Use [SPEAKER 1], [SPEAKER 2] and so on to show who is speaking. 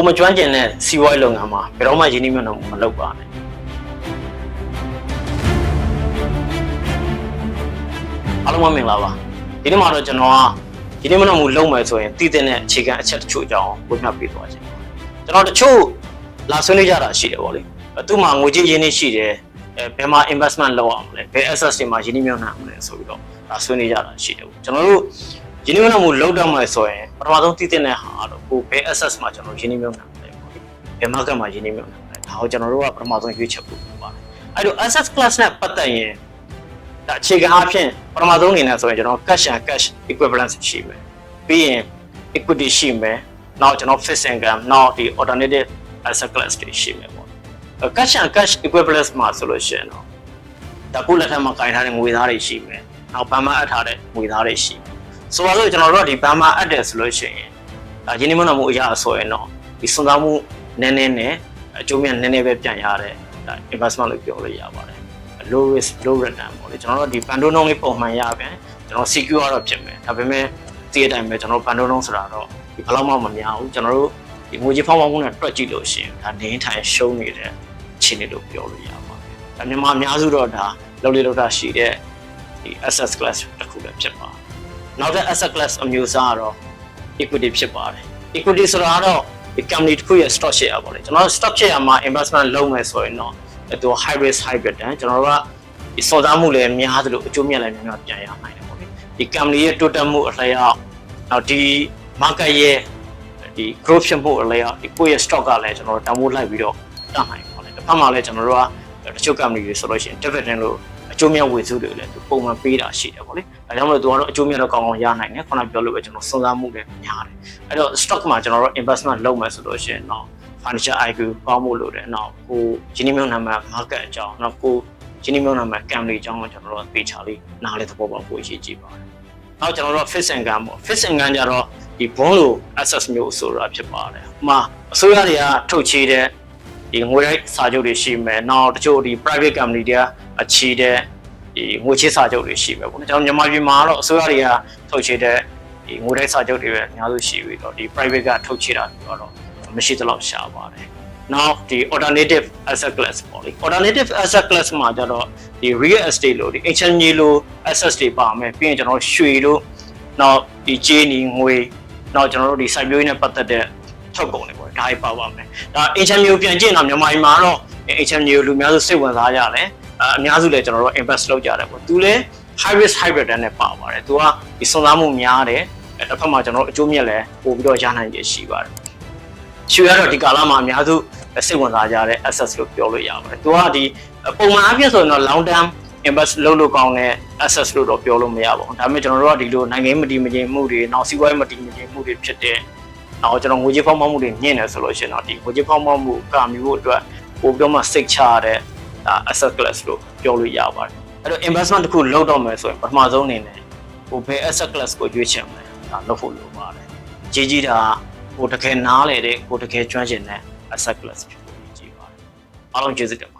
[SPEAKER 1] ကိုမကျွမ်းကျင်တဲ့စီးပွားရေးလုပ်ငန်းမှာဘယ်တော့မှယင်းနှိမ့်မြုံမလုပ်ပါနဲ့အားလုံးမင်္ဂလာပါဒီနေ့မှာတော့ကျွန်တော်ကယင်းနှိမ့်မြုံမှုလုပ်မယ်ဆိုရင်တည်တဲ့အခြေခံအချက်တချို့အကြောင်းဝေမျှပေးသွားခြင်းပါကျွန်တော်တချို့လာဆွေးနွေးကြတာရှိတယ်ဗောလေသူ့မှာငွေကြေးရင်းနှီးရှိတယ်အဲဘယ်မှာ investment လုပ်အောင်လဲဘယ် assets တွေမှာယင်းနှိမ့်မြုံနိုင်အောင်လဲဆိုပြီးတော့ဒါဆွေးနွေးကြတာရှိတယ်ကျွန်တော်တို့ ယင်းနှိမ့်မြုံမှုလုပ်တော့မယ်ဆိုရင်ပထမဆုံးတည်တဲ့ဟာတော့ကိုဘယ် assets မှာကျွန်တော်ယင်းနှိမ့်မြုံနိုင်လဲပေါ့လေဘယ် market မှာယင်းနှိမ့်မြုံနိုင်လဲဒါကိုကျွန်တော်တို့ကပထမဆုံးရွေးချယ်ဖို့လုပ်ပါတယ်အဲ့တော့ assets class နဲ့ပတ်သက်ရင်ဒါအခြေခံအားဖြင့်ပထမဆုံးအနေနဲ့ဆိုရင်ကျွန်တော် cash and cash equivalence ရှိမယ်ပြီးရင် equity ရှိမယ်နောက်ကျွန်တော် fixed income နောက်ဒီ alternative asset class တွေရှိမယ်ပေါ့အဲ cash and cash equivalence မှာဆိုလို့ရှိရင်တော့ဒါကိုလက်ထက်မှာကင်ထားတဲ့ငွေသားတွေရှိမယ်နောက်ဘဏ်မှာအပ်ထားတဲ့ငွေသားတွေရှိမယ် ဆိုပါစို့ကျွန်တော်တို့ကဒီဘဏ်မှာအပ်တယ်ဆိုလို့ရှိရင်ဒါရင်းနှီးမြှုပ်နှံမှုအရာဆိုရင်တော့ဒီစွန်စားမှုနည်းနည်းနဲ့အကျိုးမြတ်နည်းနည်းပဲပြန်ရတဲ့ဒါ investment လို့ပြောလို့ရပါတယ် low risk low return ပေါ့လေကျွန်တော်တို့ဒီဘန်ဒိုနှုန်းလေးပုံမှန်ရပြန်ကျွန်တော် secure တော့ဖြစ်မယ်ဒါပေမဲ့ဒီအတိုင်းပဲကျွန်တော်ဘန်ဒိုနှုန်းဆိုတာတော့ဒီဘယ်လောက်မှမများဘူးကျွန်တော်တို့ဒီငွေကြေးဖောင်းဖောင်းမှုနဲ့တွက်ကြည့်လို့ရှိရင်ဒါနေထိုင်ရှုံးနေတဲ့အခြေအနေလို့ပြောလို့ရပါတယ်ဒါမြန်မာအများစုတော့ဒါလောက်လေးလောက်တာရှိတဲ့ဒီ asset class တစ်ခုလည်းဖြစ်ပါတယ် နောက်တဲ့ asset class အမျိုးအစားကတော့ equity ဖြစ်ပါတယ် equity ဆိုတာကတော့ဒီ company တစ်ခုရဲ့ stock share ပေါ့လေကျွန်တော်တို့ stock share မှာ investment လုပ်မယ်ဆိုရင်တော့အဲသူ high risk high return ကျွန်တော်တို့ကဒီစော်သားမှုလည်းများသလိုအကျိုးမြတ်လည်းများများပြန်ရနိုင်တယ်ပေါ့လေဒီ company ရဲ့တိုးတက်မှုအလျောက်နောက်ဒီ market ရဲ့ဒီ growth ဖြစ်မှုအလျောက်ဒီကိုယ့်ရဲ့ stock ကလည်းကျွန်တော်တို့တန်ဖိုးလိုက်ပြီးတော့တက်နိုင်ပါလေတစ်ဖက်မှာလည်းကျွန်တော်တို့က တချို့ company တွေဆိုလို့ရှိရင် dividend လို့အကျိုးမြတ်ဝေစုတွေလည်းသူပုံမှန်ပေးတာရှိတယ်ပေါ့လေဒါကြောင့်မလို့သူကတော့အကျိုးမြတ်တော့ကောင်းကောင်းရနိုင်တယ်ခုနပြောလို့ပဲကျွန်တော်စဉ်းစားမှုလည်းများတယ်အဲ့တော့ stock မှာကျွန်တော်တို့ investment လုပ်မယ်ဆိုလို့ရှိရင်တော့ financial IQ ကောင်းဖို့လိုတယ်နောက်ကိုဂျင်းနီမြုံနံပါတ် market အကြောင်းနောက်ကိုဂျင်းနီမြုံနံပါတ် company အကြောင်းကိုကျွန်တော်တို့သိချလေးနားလဲသဘောပေါက်ဖို့အရေးကြီးပါတယ်နောက်ကျွန်တော်တို့ fixed income ပေါ့ fixed income ကြတော့ဒီ bond လို access မျိုးဆိုတာဖြစ်ပါတယ်ဥပမာအစိုးရတွေကထုတ်ချေတဲ့ ဒီငွေရိုက်စာချုပ်တွေရှိမယ်နောက်တချို့ဒီ private company တွေကအချီတဲ့ဒီငွေချေးစာချုပ်တွေရှိမယ်ပေါ့နော်ကျွန်တော်မြန်မာပြည်မှာတော့အစိုးရတွေကထုတ်ချေတဲ့ဒီငွေရိုက်စာချုပ်တွေပဲအများစုရှိပြီးတော့ဒီ private ကထုတ်ချေတာတွေကတော့မရှိသလောက်ရှားပါတယ်နောက်ဒီ alternative asset class ပေါ့လေ alternative asset class မှာကျတော့ဒီ real estate လို့ဒီ exchange လို့ assets တွေပါမယ်ပြီးရင်ကျွန်တော်ရွှေလို့နောက်ဒီကြေးနီငွေနောက်ကျွန်တော်တို့ဒီစိုက်ပျိုးရေးနဲ့ပတ်သက်တဲ့ထုတ်ကုန်တွေပေါ့ ဒါတွေပါပါမယ်ဒါ exchange မျိုးပြန်ကြည့်ရင်တော့မြန်မာပြည်မှာတော့ exchange မျိုးလူများစုစိတ်ဝင်စားကြတယ်အအများစုလည်းကျွန်တော်တို့ invest လုပ်ကြတယ်ပေါ့သူလည်း high risk high return နဲ့ပါပါတယ်သူကဒီစွန်စားမှုများတယ်အဲတစ်ဖက်မှာကျွန်တော်တို့အကျိုးမြတ်လည်းပို့ပြီးတော့ရနိုင်ရရှိပါတယ်ရွှေကတော့ဒီကာလမှာအများစုစိတ်ဝင်စားကြတဲ့ assets လို့ပြောလို့ရပါတယ်သူကဒီပုံမှန်အပြည့်ဆိုရင်တော့ long term invest လုပ်လို့ကောင်းတဲ့ assets လို့တော့ပြောလို့မရပါဘူးဒါပေမဲ့ကျွန်တော်တို့ကဒီလိုနိုင်ငံမတည်မငြိမ်မှုတွေနောက်စီးပွားရေးမတည်မငြိမ်မှုတွေဖြစ်တဲ့ နောက်ကျွန်တော်ငွေကြေးဖောင်းဖောင်းမှုတွေညင်တယ်ဆိုလို့ရှိရင်တော့ဒီငွေကြေးဖောင်းဖောင်းမှုကာမီဖို့အတွက်ပို့ပြီးတော့မှစိတ်ချရတဲ့ဒါ asset class လို့ပြောလို့ရပါတယ်အဲ့တော့ investment တစ်ခုလုပ်တော့မယ်ဆိုရင်ပထမဆုံးအနေနဲ့ဟိုဘယ် asset class ကိုရွေးချယ်မလဲဒါလုပ်ဖို့လိုပါတယ်ကြီးကြီးတာဟိုတကယ်နားလေတဲ့ဟိုတကယ်ကျွမ်းကျင်တဲ့ asset class ဖြစ်ဖို့ကြီးပါတယ်အားလုံးကျေးဇူးတင်ပါ